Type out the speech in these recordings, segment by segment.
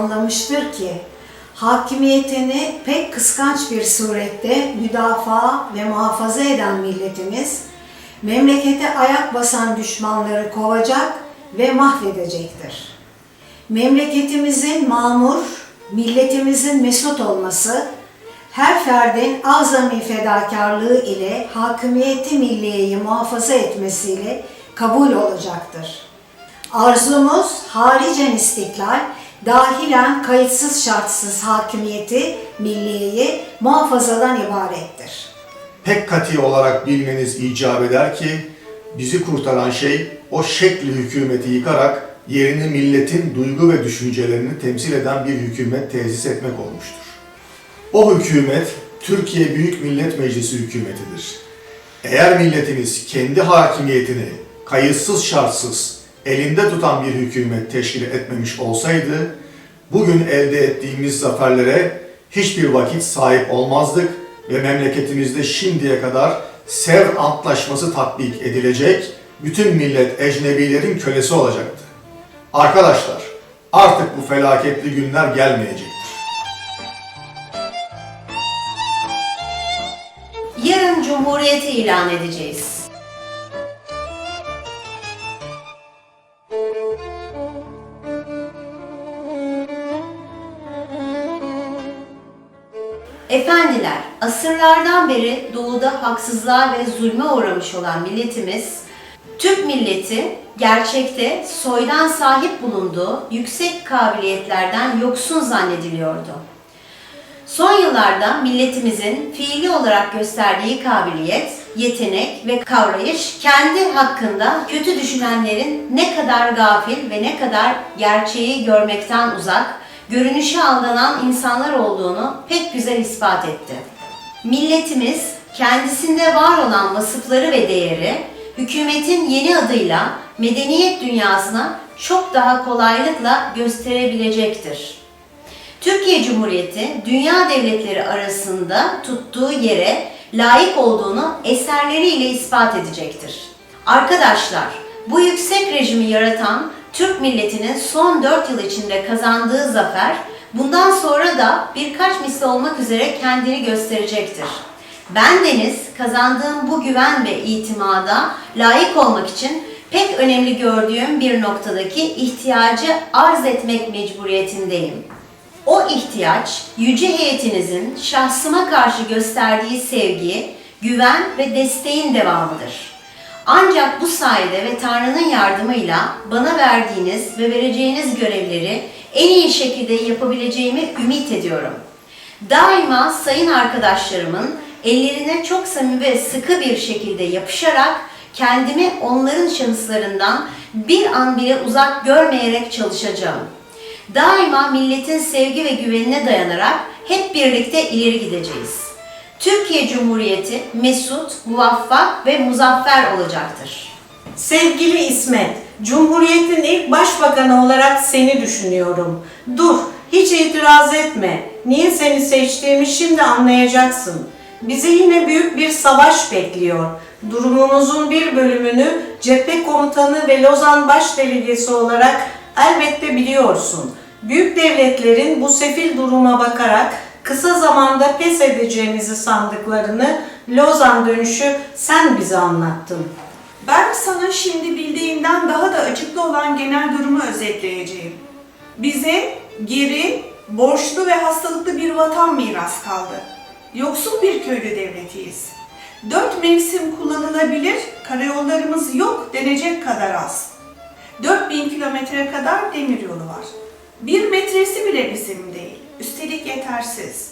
anlamıştır ki hakimiyetini pek kıskanç bir surette müdafaa ve muhafaza eden milletimiz memlekete ayak basan düşmanları kovacak ve mahvedecektir. Memleketimizin mamur, milletimizin mesut olması her ferdin azami fedakarlığı ile hakimiyeti milliyeyi muhafaza etmesiyle kabul olacaktır. Arzumuz haricen istiklal, dahilen kayıtsız şartsız hakimiyeti milliyeyi muhafazadan ibarettir. Pek katı olarak bilmeniz icap eder ki bizi kurtaran şey o şekli hükümeti yıkarak yerini milletin duygu ve düşüncelerini temsil eden bir hükümet tesis etmek olmuştur. O hükümet Türkiye Büyük Millet Meclisi hükümetidir. Eğer milletimiz kendi hakimiyetini kayıtsız şartsız elinde tutan bir hükümet teşkil etmemiş olsaydı, bugün elde ettiğimiz zaferlere hiçbir vakit sahip olmazdık ve memleketimizde şimdiye kadar Sevr Antlaşması tatbik edilecek, bütün millet ecnebilerin kölesi olacaktı. Arkadaşlar, artık bu felaketli günler gelmeyecektir. Yarın Cumhuriyeti ilan edeceğiz. Asırlardan beri doğuda haksızlığa ve zulme uğramış olan milletimiz, Türk milleti gerçekte soydan sahip bulunduğu yüksek kabiliyetlerden yoksun zannediliyordu. Son yıllarda milletimizin fiili olarak gösterdiği kabiliyet, yetenek ve kavrayış kendi hakkında kötü düşünenlerin ne kadar gafil ve ne kadar gerçeği görmekten uzak, görünüşe aldanan insanlar olduğunu pek güzel ispat etti. Milletimiz kendisinde var olan vasıfları ve değeri hükümetin yeni adıyla medeniyet dünyasına çok daha kolaylıkla gösterebilecektir. Türkiye Cumhuriyeti dünya devletleri arasında tuttuğu yere layık olduğunu eserleriyle ispat edecektir. Arkadaşlar, bu yüksek rejimi yaratan Türk milletinin son 4 yıl içinde kazandığı zafer bundan sonra da birkaç misli olmak üzere kendini gösterecektir. Ben Deniz kazandığım bu güven ve itimada layık olmak için pek önemli gördüğüm bir noktadaki ihtiyacı arz etmek mecburiyetindeyim. O ihtiyaç yüce heyetinizin şahsıma karşı gösterdiği sevgi, güven ve desteğin devamıdır. Ancak bu sayede ve Tanrı'nın yardımıyla bana verdiğiniz ve vereceğiniz görevleri en iyi şekilde yapabileceğimi ümit ediyorum. Daima sayın arkadaşlarımın ellerine çok samimi ve sıkı bir şekilde yapışarak kendimi onların şahıslarından bir an bile uzak görmeyerek çalışacağım. Daima milletin sevgi ve güvenine dayanarak hep birlikte ileri gideceğiz. Türkiye Cumhuriyeti mesut, muvaffak ve muzaffer olacaktır. Sevgili İsmet, Cumhuriyet'in ilk başbakanı olarak seni düşünüyorum. Dur, hiç itiraz etme. Niye seni seçtiğimi şimdi anlayacaksın. Bizi yine büyük bir savaş bekliyor. Durumumuzun bir bölümünü cephe komutanı ve Lozan baş delegesi olarak elbette biliyorsun. Büyük devletlerin bu sefil duruma bakarak kısa zamanda pes edeceğimizi sandıklarını Lozan dönüşü sen bize anlattın. Ben sana şimdi bildiğinden daha da açıklı olan genel durumu özetleyeceğim. Bize geri, borçlu ve hastalıklı bir vatan miras kaldı. Yoksul bir köylü devletiyiz. Dört mevsim kullanılabilir, karayollarımız yok denecek kadar az. 4000 kilometre kadar demir yolu var. Bir metresi bile bizim değil. Üstelik yetersiz.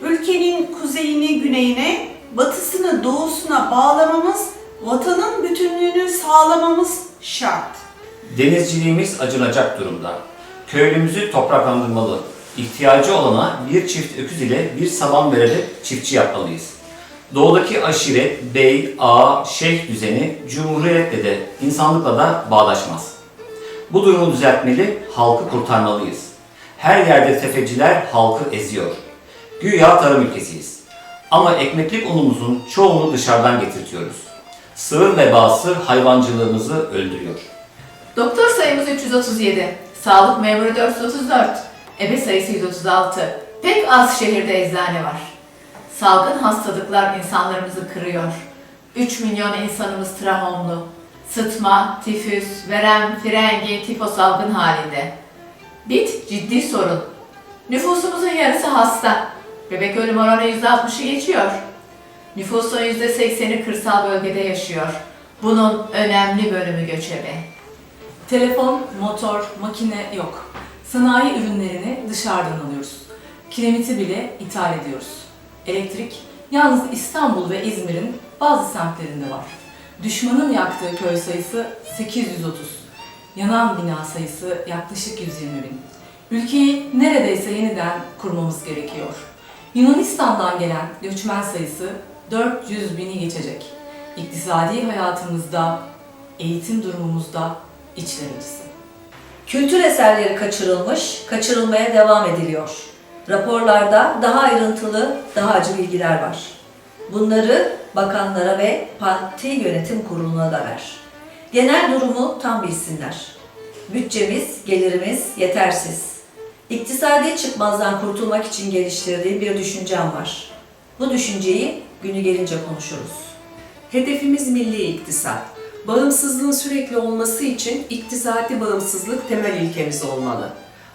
Ülkenin kuzeyini güneyine, batısını doğusuna bağlamamız, vatanın bütünlüğünü sağlamamız şart. Denizciliğimiz acınacak durumda. Köylümüzü topraklandırmalı. İhtiyacı olana bir çift öküz ile bir saban vererek çiftçi yapmalıyız. Doğudaki aşiret, bey, ağa, şeyh düzeni cumhuriyetle de insanlıkla da bağdaşmaz. Bu durumu düzeltmeli, halkı kurtarmalıyız. Her yerde tefeciler halkı eziyor. Güya tarım ülkesiyiz. Ama ekmeklik unumuzun çoğunu dışarıdan getirtiyoruz. Sığır vebası hayvancılığımızı öldürüyor. Doktor sayımız 337, sağlık memuru 434. Ebe sayısı 136. Pek az şehirde eczane var. Salgın hastalıklar insanlarımızı kırıyor. 3 milyon insanımız trahomlu. Sıtma, tifüs, verem, frengi, tifo salgın halinde. Bit ciddi sorun. Nüfusumuzun yarısı hasta. Bebek ölüm oranı %60'ı geçiyor. Nüfusun %80'i kırsal bölgede yaşıyor. Bunun önemli bölümü göçebe. Telefon, motor, makine yok. Sanayi ürünlerini dışarıdan alıyoruz. Kiremiti bile ithal ediyoruz. Elektrik yalnız İstanbul ve İzmir'in bazı semtlerinde var. Düşmanın yaktığı köy sayısı 830. Yanan bina sayısı yaklaşık 120 bin. Ülkeyi neredeyse yeniden kurmamız gerekiyor. Yunanistan'dan gelen göçmen sayısı 400 bini geçecek. İktisadi hayatımızda, eğitim durumumuzda içler. Kültür eserleri kaçırılmış, kaçırılmaya devam ediliyor. Raporlarda daha ayrıntılı, daha acı bilgiler var. Bunları bakanlara ve parti yönetim kuruluna da ver. Genel durumu tam bilsinler. Bütçemiz, gelirimiz yetersiz. İktisadi çıkmazdan kurtulmak için geliştirdiğim bir düşüncem var. Bu düşünceyi günü gelince konuşuruz. Hedefimiz milli iktisat. Bağımsızlığın sürekli olması için iktisadi bağımsızlık temel ilkemiz olmalı.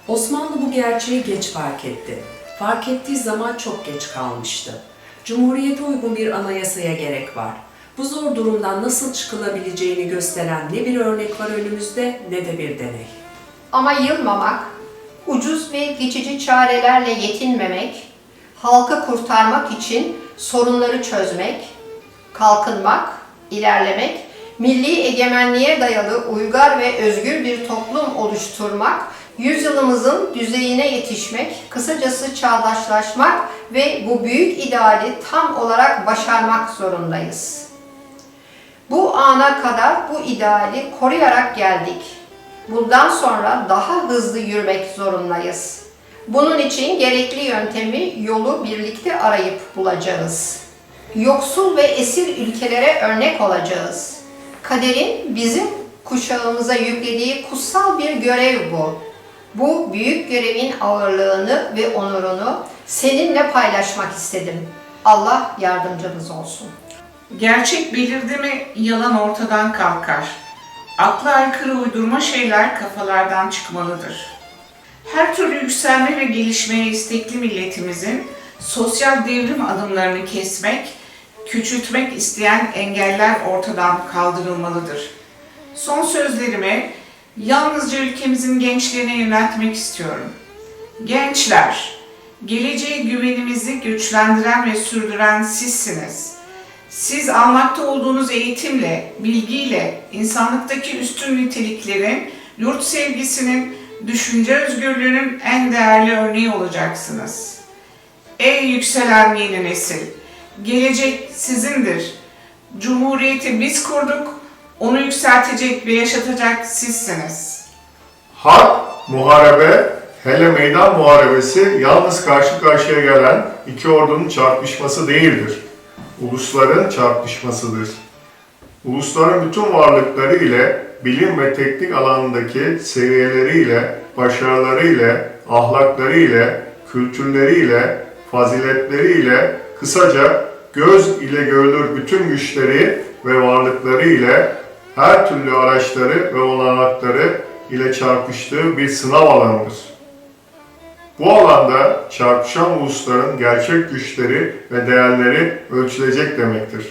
Osmanlı bu gerçeği geç fark etti. Fark ettiği zaman çok geç kalmıştı. Cumhuriyete uygun bir anayasaya gerek var. Bu zor durumdan nasıl çıkılabileceğini gösteren ne bir örnek var önümüzde ne de bir deney. Ama yılmamak, ucuz ve geçici çarelerle yetinmemek, halkı kurtarmak için sorunları çözmek, kalkınmak, ilerlemek, milli egemenliğe dayalı uygar ve özgür bir toplum oluşturmak, yüzyılımızın düzeyine yetişmek, kısacası çağdaşlaşmak ve bu büyük ideali tam olarak başarmak zorundayız. Bu ana kadar bu ideali koruyarak geldik. Bundan sonra daha hızlı yürümek zorundayız. Bunun için gerekli yöntemi, yolu birlikte arayıp bulacağız. Yoksul ve esir ülkelere örnek olacağız. Kaderin bizim kuşağımıza yüklediği kutsal bir görev bu. Bu büyük görevin ağırlığını ve onurunu seninle paylaşmak istedim. Allah yardımcımız olsun. Gerçek belirdi mi yalan ortadan kalkar. Akla aykırı uydurma şeyler kafalardan çıkmalıdır. Her türlü yükselme ve gelişmeye istekli milletimizin sosyal devrim adımlarını kesmek, küçültmek isteyen engeller ortadan kaldırılmalıdır. Son sözlerimi yalnızca ülkemizin gençlerine yöneltmek istiyorum. Gençler, geleceğe güvenimizi güçlendiren ve sürdüren sizsiniz. Siz almakta olduğunuz eğitimle, bilgiyle, insanlıktaki üstün niteliklerin, yurt sevgisinin, düşünce özgürlüğünün en değerli örneği olacaksınız. Ey yükselen yeni nesil! Gelecek sizindir. Cumhuriyeti biz kurduk, onu yükseltecek ve yaşatacak sizsiniz. Harp, muharebe, hele meydan muharebesi yalnız karşı karşıya gelen iki ordunun çarpışması değildir. Ulusların çarpışmasıdır. Ulusların bütün varlıkları ile, bilim ve teknik alanındaki seviyeleriyle, başarılarıyla, ahlaklarıyla, kültürleriyle, faziletleriyle, kısaca göz ile görülür bütün güçleri ve varlıkları ile her türlü araçları ve olanakları ile çarpıştığı bir sınav alanıdır. Bu alanda çarpışan ulusların gerçek güçleri ve değerleri ölçülecek demektir.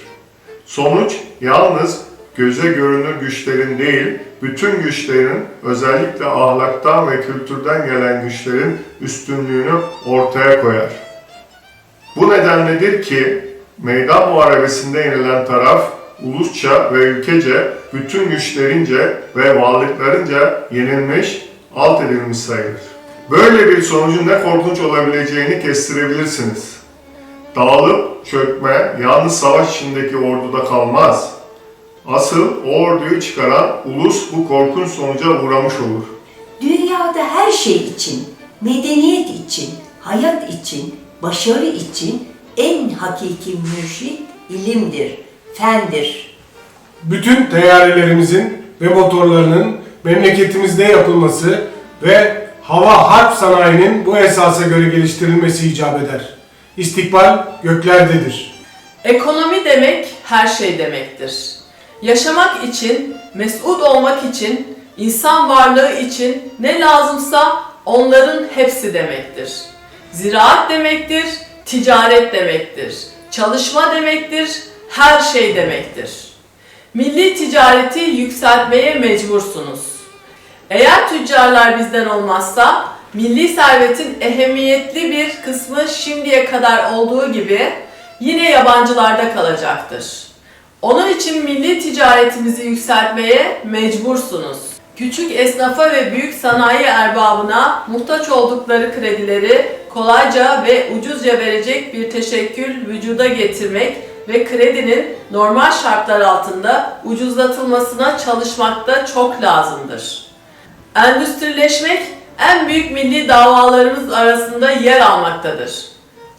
Sonuç yalnız göze görünür güçlerin değil, bütün güçlerin özellikle ahlaktan ve kültürden gelen güçlerin üstünlüğünü ortaya koyar. Bu nedenledir ki meydan muharebesinde yenilen taraf ulusça ve ülkece bütün güçlerince ve varlıklarınca yenilmiş, alt edilmiş sayılır. Böyle bir sonucun ne korkunç olabileceğini kestirebilirsiniz. Dağılıp çökme yalnız savaş içindeki orduda kalmaz. Asıl o orduyu çıkaran ulus bu korkunç sonuca uğramış olur. Dünyada her şey için, medeniyet için, hayat için, başarı için en hakiki mürşit ilimdir, fendir. bütün teyyarelerimizin ve motorlarının memleketimizde yapılması ve hava harp sanayinin bu esasa göre geliştirilmesi icap eder. İstikbal göklerdedir. Ekonomi demek her şey demektir. Yaşamak için, mesut olmak için, insan varlığı için ne lazımsa onların hepsi demektir. Ziraat demektir, ticaret demektir. Çalışma demektir, her şey demektir. Milli ticareti yükseltmeye mecbursunuz. Eğer tüccarlar bizden olmazsa milli servetin ehemmiyetli bir kısmı şimdiye kadar olduğu gibi yine yabancılarda kalacaktır. Onun için milli ticaretimizi yükseltmeye mecbursunuz. Küçük esnafa ve büyük sanayi erbabına muhtaç oldukları kredileri kolayca ve ucuzca verecek bir teşekkül vücuda getirmek ve kredinin normal şartlar altında ucuzlatılmasına çalışmak da çok lazımdır. Endüstrileşmek en büyük milli davalarımız arasında yer almaktadır.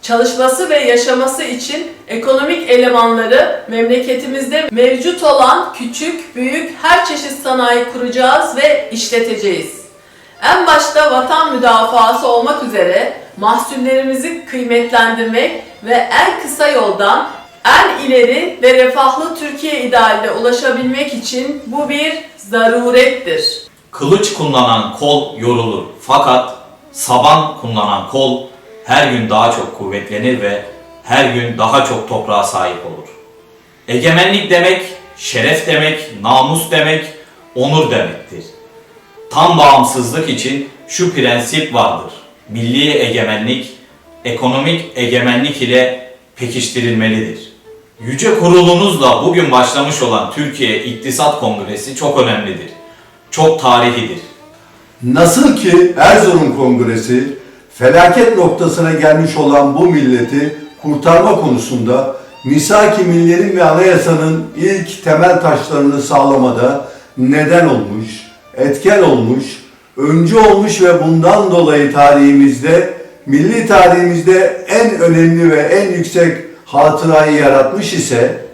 Çalışması ve yaşaması için ekonomik elemanları memleketimizde mevcut olan küçük, büyük her çeşit sanayi kuracağız ve işleteceğiz. En başta vatan müdafaası olmak üzere mahsullerimizi kıymetlendirmek ve en kısa yoldan en ileri ve refahlı Türkiye idealine ulaşabilmek için bu bir zarurettir. Kılıç kullanan kol yorulur fakat saban kullanan kol her gün daha çok kuvvetlenir ve her gün daha çok toprağa sahip olur. Egemenlik demek, şeref demek, namus demek, onur demektir. Tam bağımsızlık için şu prensip vardır. Milli egemenlik, ekonomik egemenlik ile pekiştirilmelidir. Yüce kurulunuzla bugün başlamış olan Türkiye İktisat Kongresi çok önemlidir. Çok tarihidir. Nasıl ki Erzurum Kongresi felaket noktasına gelmiş olan bu milleti kurtarma konusunda Misak-ı Milliyetin ve Anayasanın ilk temel taşlarını sağlamada neden olmuş, etken olmuş, öncü olmuş ve bundan dolayı tarihimizde, milli tarihimizde en önemli ve en yüksek hatırayı yaratmış ise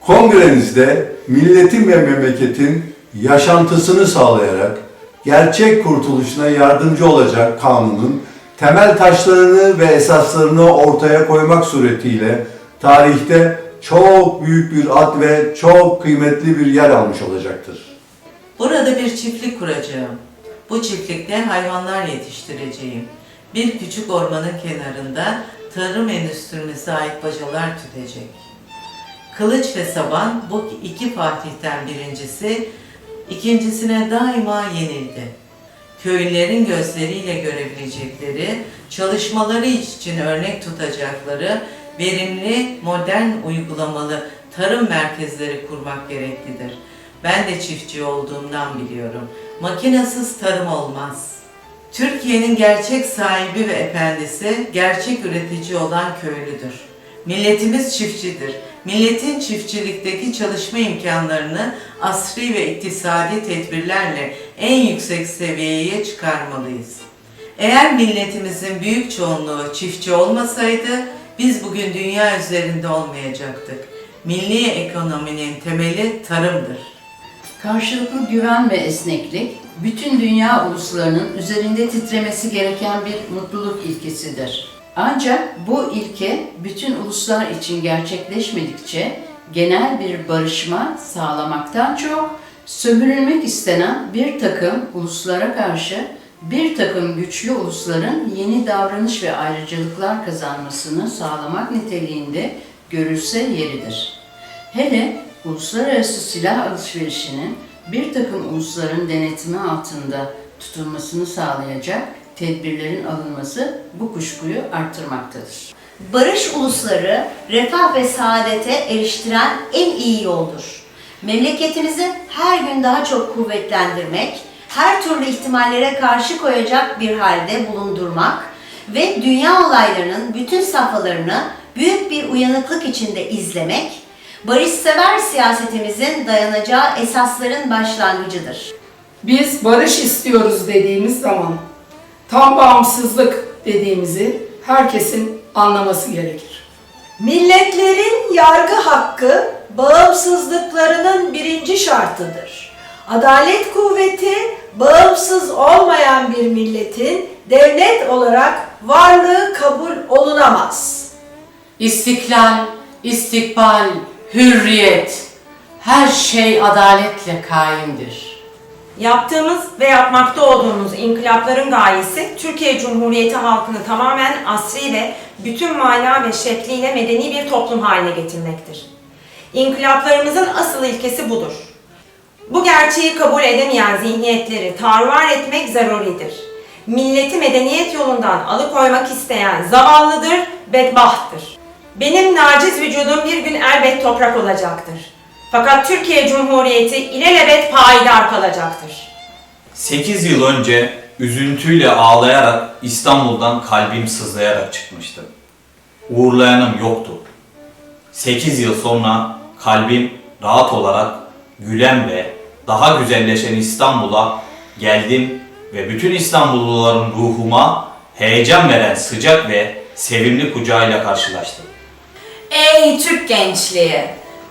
Kongrenizde milletin ve memleketin yaşantısını sağlayarak gerçek kurtuluşuna yardımcı olacak kanunun temel taşlarını ve esaslarını ortaya koymak suretiyle tarihte çok büyük bir ad ve çok kıymetli bir yer almış olacaktır. Burada bir çiftlik kuracağım. Bu çiftlikte hayvanlar yetiştireceğim. Bir küçük ormanın kenarında tarım endüstrimize ait bacalar tütecek. Kılıç ve Saban bu iki fatihten birincisi, ikincisine daima yenildi. Köylülerin gözleriyle görebilecekleri, çalışmaları için örnek tutacakları verimli, modern uygulamalı tarım merkezleri kurmak gereklidir. Ben de çiftçi olduğumdan biliyorum. Makinasız tarım olmaz. Türkiye'nin gerçek sahibi ve efendisi, gerçek üretici olan köylüdür. Milletimiz çiftçidir. Milletin çiftçilikteki çalışma imkanlarını asri ve iktisadi tedbirlerle en yüksek seviyeye çıkarmalıyız. Eğer milletimizin büyük çoğunluğu çiftçi olmasaydı, biz bugün dünya üzerinde olmayacaktık. Milli ekonominin temeli tarımdır. Karşılıklı güven ve esneklik, bütün dünya uluslarının üzerinde titremesi gereken bir mutluluk ilkesidir. Ancak bu ilke bütün uluslar için gerçekleşmedikçe genel bir barışma sağlamaktan çok sömürülmek istenen bir takım uluslara karşı bir takım güçlü ulusların yeni davranış ve ayrıcalıklar kazanmasını sağlamak niteliğinde görülse yeridir. Hele uluslararası silah alışverişinin bir takım ulusların denetimi altında tutulmasını sağlayacak tedbirlerin alınması bu kuşkuyu arttırmaktadır. Barış ulusları refah ve saadete eriştiren en iyi yoldur. Memleketimizi her gün daha çok kuvvetlendirmek, her türlü ihtimallere karşı koyacak bir halde bulundurmak ve dünya olaylarının bütün safhalarını büyük bir uyanıklık içinde izlemek, barışsever siyasetimizin dayanacağı esasların başlangıcıdır. Biz barış istiyoruz dediğimiz zaman tam bağımsızlık dediğimizi herkesin anlaması gerekir. Milletlerin yargı hakkı bağımsızlıklarının birinci şartıdır. Adalet kuvveti bağımsız olmayan bir milletin devlet olarak varlığı kabul olunamaz. İstiklal, istikbal, hürriyet, her şey adaletle kaimdir. Yaptığımız ve yapmakta olduğumuz inkılapların gayesi Türkiye Cumhuriyeti halkını tamamen asri ve bütün mana ve şekliyle medeni bir toplum haline getirmektir. İnkılaplarımızın asıl ilkesi budur. Bu gerçeği kabul edemeyen zihniyetleri tarvar etmek zaruridir. Milleti medeniyet yolundan alıkoymak isteyen zavallıdır, bedbahttır. Benim naciz vücudum bir gün elbet toprak olacaktır. Fakat Türkiye Cumhuriyeti ilelebet payidar kalacaktır. 8 yıl önce üzüntüyle ağlayarak İstanbul'dan kalbim sızlayarak çıkmıştım. Uğurlayanım yoktu. 8 yıl sonra kalbim rahat olarak gülen ve daha güzelleşen İstanbul'a geldim ve bütün İstanbulluların ruhuma heyecan veren sıcak ve sevimli kucağıyla karşılaştım. Ey Türk gençliği!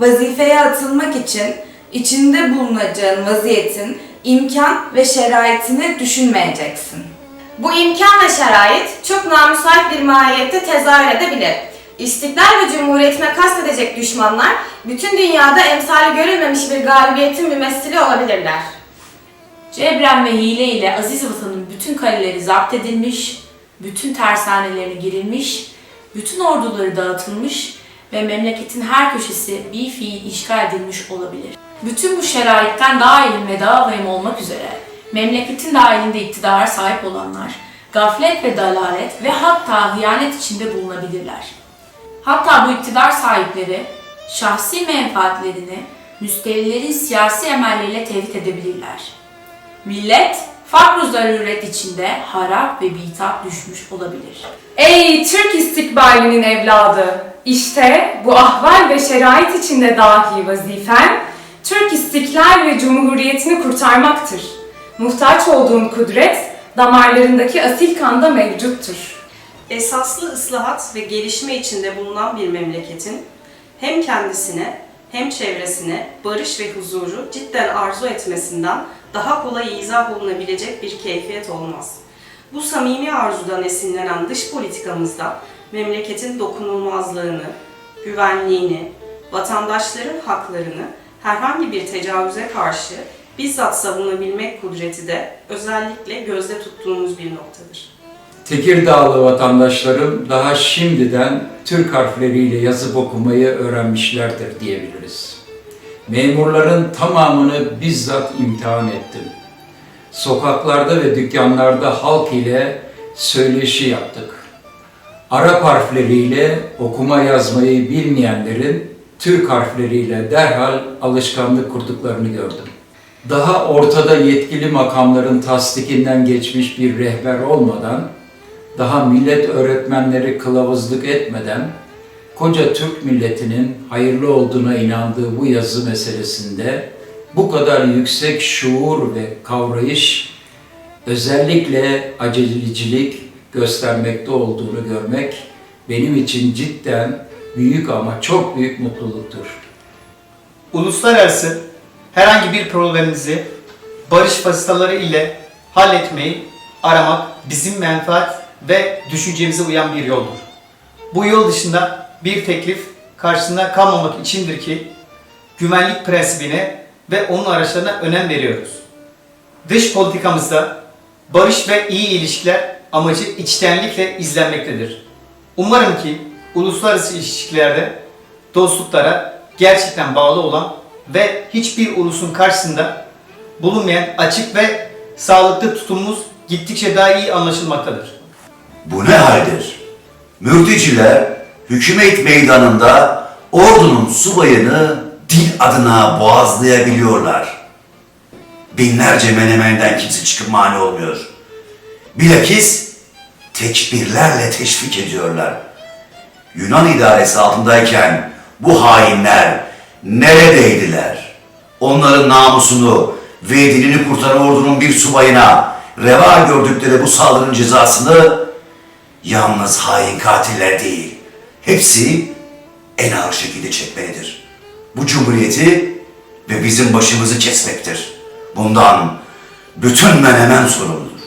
vazifeye atılmak için içinde bulunacağın vaziyetin imkan ve şeraitini düşünmeyeceksin. Bu imkan ve şerait çok namüsait bir mahiyette tezahür edebilir. İstiklal ve cumhuriyetine kastedecek düşmanlar bütün dünyada emsali görülmemiş bir galibiyetin mümessili olabilirler. Cebren ve hile ile aziz vatanın bütün kaleleri zapt edilmiş, bütün tersanelerine girilmiş, bütün orduları dağıtılmış ve memleketin her köşesi bir fiil işgal edilmiş olabilir. Bütün bu şeraitten daha ilim ve daha vahim olmak üzere memleketin dahilinde iktidara sahip olanlar gaflet ve dalalet ve hatta hıyanet içinde bulunabilirler. Hatta bu iktidar sahipleri şahsi menfaatlerini müstehlilerin siyasi emelleriyle tevhid edebilirler. Millet fakr zaruret içinde harap ve bitap düşmüş olabilir. Ey Türk istikbalinin evladı! İşte bu ahval ve şerait içinde dahi vazifen, Türk istiklal ve cumhuriyetini kurtarmaktır. Muhtaç olduğun kudret, damarlarındaki asil kanda mevcuttur. Esaslı ıslahat ve gelişme içinde bulunan bir memleketin hem kendisine hem çevresine barış ve huzuru cidden arzu etmesinden daha kolay izah olunabilecek bir keyfiyet olmaz. Bu samimi arzudan esinlenen dış politikamızda memleketin dokunulmazlığını, güvenliğini, vatandaşların haklarını herhangi bir tecavüze karşı bizzat savunabilmek kudreti de özellikle gözde tuttuğumuz bir noktadır. Tekirdağlı vatandaşlarım daha şimdiden Türk harfleriyle yazıp okumayı öğrenmişlerdir diyebiliriz. Memurların tamamını bizzat imtihan ettim. Sokaklarda ve dükkanlarda halk ile söyleşi yaptık. Arap harfleriyle okuma yazmayı bilmeyenlerin Türk harfleriyle derhal alışkanlık kurduklarını gördüm. Daha ortada yetkili makamların tasdikinden geçmiş bir rehber olmadan, daha millet öğretmenleri kılavuzluk etmeden, koca Türk milletinin hayırlı olduğuna inandığı bu yazı meselesinde bu kadar yüksek şuur ve kavrayış, özellikle acelecilik göstermekte olduğunu görmek benim için cidden büyük ama çok büyük mutluluktur. uluslararası herhangi bir problemimizi barış vasıtaları ile halletmeyi aramak bizim menfaat ve düşüncemize uyan bir yoldur. Bu yol dışında bir teklif karşısında kalmamak içindir ki güvenlik prensibine ve onun araçlarına önem veriyoruz. Dış politikamızda barış ve iyi ilişkiler amacı içtenlikle izlenmektedir. Umarım ki uluslararası ilişkilerde dostluklara gerçekten bağlı olan ve hiçbir ulusun karşısında bulunmayan açık ve sağlıklı tutumumuz gittikçe daha iyi anlaşılmaktadır. Bu ne haldir? Mürteciler hükümet meydanında ordunun subayını dil adına boğazlayabiliyorlar. binlerce menemenden kimse çıkıp mani olmuyor. Bilakis tekbirlerle teşvik ediyorlar. Yunan idaresi altındayken bu hainler neredeydiler? Onların namusunu ve dinini kurtaran ordunun bir subayına reva gördükleri bu saldırının cezasını yalnız hain katiller değil, hepsi en ağır şekilde çekmelidir. Bu cumhuriyeti ve bizim başımızı kesmektir. Bundan bütün menemen sorumludur.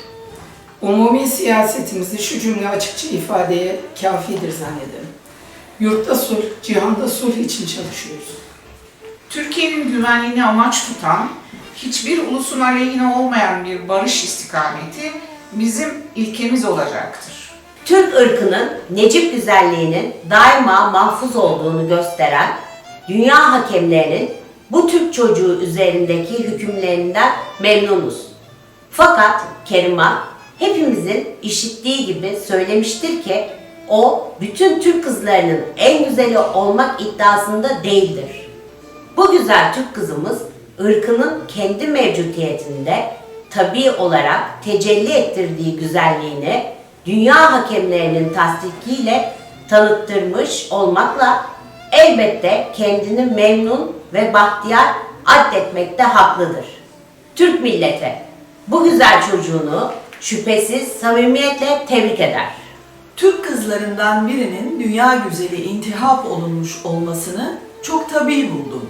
Umumi siyasetimizi şu cümle açıkça ifadeye kafidir zannederim. Yurtta sulh, cihanda sulh için çalışıyoruz. Türkiye'nin güvenliğini amaç tutan, hiçbir ulusun aleyhine olmayan bir barış istikameti bizim ilkemiz olacaktır. Türk ırkının Necip güzelliğinin daima mahfuz olduğunu gösteren dünya hakemlerinin bu Türk çocuğu üzerindeki hükümlerinden memnunuz. Fakat Kerima hepimizin işittiği gibi söylemiştir ki o bütün Türk kızlarının en güzeli olmak iddiasında değildir. Bu güzel Türk kızımız ırkının kendi mevcutiyetinde tabii olarak tecelli ettirdiği güzelliğini dünya hakemlerinin tasdikiyle tanıttırmış olmakla elbette kendini memnun ve bahtiyar addetmekte haklıdır. Türk milleti bu güzel çocuğunu şüphesiz samimiyetle tebrik eder. Türk kızlarından birinin dünya güzeli intihap olunmuş olmasını çok tabii buldum.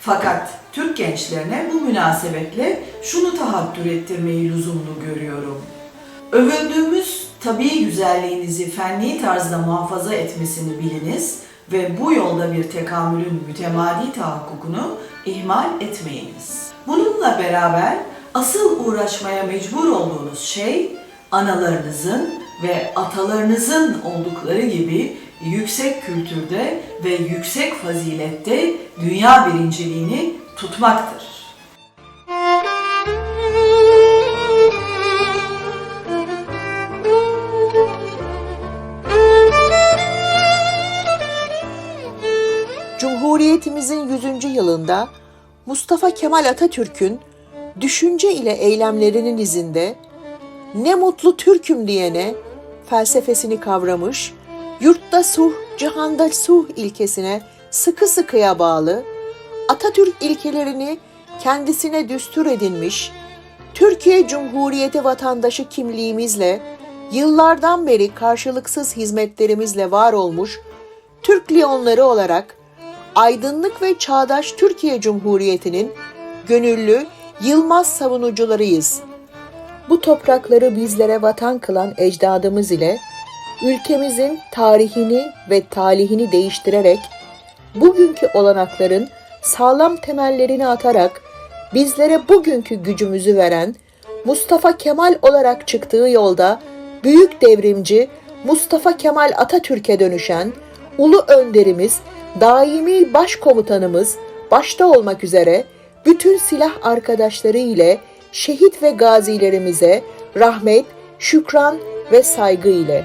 Fakat Türk gençlerine bu münasebetle şunu tahattür ettirmeyi lüzumlu görüyorum. Övüldüğümüz tabii güzelliğinizi fenli tarzda muhafaza etmesini biliniz ve bu yolda bir tekamülün mütemadi tahakkukunu ihmal etmeyiniz. Bununla beraber asıl uğraşmaya mecbur olduğunuz şey analarınızın ve atalarınızın oldukları gibi yüksek kültürde ve yüksek fazilette dünya birinciliğini tutmaktır. Cumhuriyetimizin 100. yılında Mustafa Kemal Atatürk'ün düşünce ile eylemlerinin izinde ne mutlu Türk'üm diyene felsefesini kavramış, yurtta suh, cihanda suh ilkesine sıkı sıkıya bağlı, Atatürk ilkelerini kendisine düstur edinmiş, Türkiye Cumhuriyeti vatandaşı kimliğimizle yıllardan beri karşılıksız hizmetlerimizle var olmuş Türk Liyonları olarak aydınlık ve çağdaş Türkiye Cumhuriyeti'nin gönüllü, yılmaz savunucularıyız. Bu toprakları bizlere vatan kılan ecdadımız ile ülkemizin tarihini ve talihini değiştirerek bugünkü olanakların sağlam temellerini atarak bizlere bugünkü gücümüzü veren Mustafa Kemal olarak çıktığı yolda büyük devrimci Mustafa Kemal Atatürk'e dönüşen ulu önderimiz, daimi başkomutanımız başta olmak üzere bütün silah arkadaşları ile şehit ve gazilerimize rahmet, şükran ve saygı ile.